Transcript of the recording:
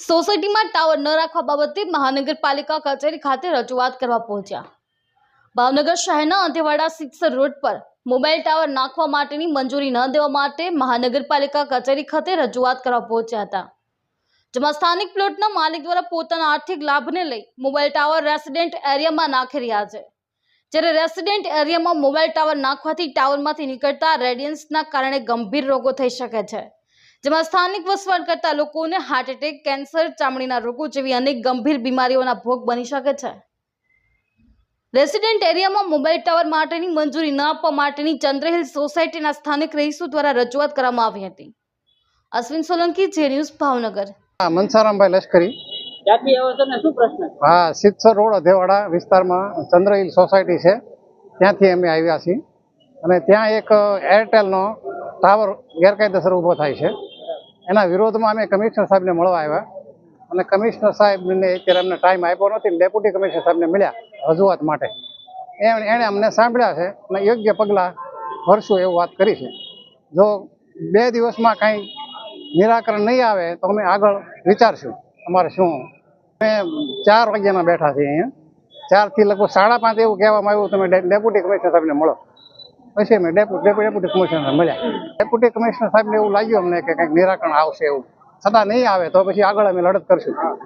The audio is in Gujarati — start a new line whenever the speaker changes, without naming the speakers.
સોસાયટીમાં ટાવર ન રાખવા બાબતે મહાનગરપાલિકા કચેરી ખાતે રજૂઆત કરવા પહોંચ્યા. ભાવનગર શહેરના અંતેવાડા સિક્સર રોડ પર મોબાઈલ ટાવર નાખવા માટેની મંજૂરી ન દેવા માટે મહાનગરપાલિકા કચેરી ખાતે રજૂઆત કરવા પહોંચ્યા હતા. જેમાં સ્થાનિક પ્લોટના માલિક દ્વારા પોતાના આર્થિક લાભને લઈ મોબાઈલ ટાવર રેસિડેન્ટ એરિયામાં નાખી રહ્યા છે. જ્યારે રેસિડેન્ટ એરિયામાં મોબાઈલ ટાવર નાખવાથી ટાવરમાંથી નીકળતા રેડિયન્સના કારણે ગંભીર રોગો થઈ શકે છે. જેમાં સ્થાનિક વસવાટ કરતા લોકોને હાર્ટ એટેક કેન્સર ચામડીના રોગો જેવી અનેક ગંભીર બીમારીઓના ભોગ બની શકે છે. રેસિડેન્ટ એરિયામાં મોબાઈલ ટાવર માટેની મંજૂરી ન આપવા માટેની ચંદ્રહિલ સોસાયટીના સ્થાનિક રહીશો દ્વારા રજૂઆત કરવામાં આવી હતી. અશ્વિન સોલંકી જે ન્યૂઝ ભાવનગર.
હા મનસારામભાઈ લશ્કરી.
ક્યાંથી આવો છો ને શું પ્રશ્ન છે?
હા સિત્સર રોડ અધેવાડા વિસ્તારમાં ચંદ્રહિલ સોસાયટી છે. ત્યાંથી અમે આવ્યા છીએ. અને ત્યાં એક એરટેલનો ટાવર ગેરકાયદેસર ઊભો થાય છે. એના વિરોધમાં અમે કમિશનર સાહેબને મળવા આવ્યા. અને કમિશનર સાહેબને અત્યારે અમને ટાઈમ આપ્યો નથી ડેપ્યુટી કમિશનર સાહેબને મળ્યા રજૂઆત માટે. એણે અમને સાંભળ્યા છે અને યોગ્ય પગલાં ભરશું એવું વાત કરી છે. જો બે દિવસમાં કાંઈ નિરાકરણ નહીં આવે તો અમે આગળ વિચારશું અમારે શું. અમે ચાર વાગ્યાના બેઠા છીએ અહીંયા. ચારથી લગભગ સાડા પાંચ એવું કહેવામાં આવ્યું, તમે ડેપ્યુટી કમિશનર સાહેબને મળો. પછી અમે ડેપ્યુટી ડેપુ- ડેપ્યુટી કમિશનર મળ્યા. ડેપ્યુટી કમિશનર સાહેબને એવું લાગ્યું અમને કે કંઈક નિરાકરણ આવશે એવું. છતાં નહીં આવે તો પછી આગળ અમે લડત કરશું.